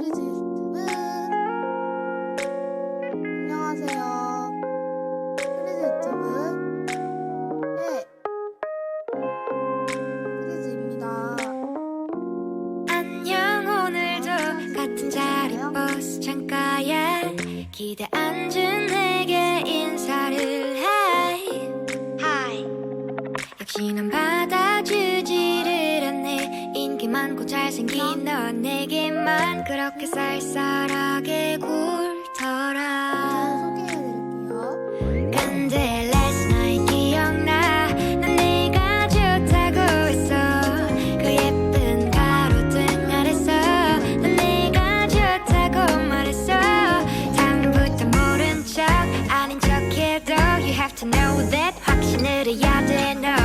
프리즈 유튜브 안녕하세요. 프리즈 유튜브 네. 프리즈입니다. 안녕 오늘도 같은 자리 버스 창가에 기대 앉은 내게 인사를 해. Hi. 역시 넌 많고 잘생긴 넌 내게만 그렇게 쌀쌀하게 굴더라. 근데 last night 기억나? 난 네가 좋다고 했어. 그 예쁜 가로등 아래서. 난 네가 좋다고 말했어. 다음부터 모른 척 아닌 척해도 You have to know that 확신을 해야 돼너.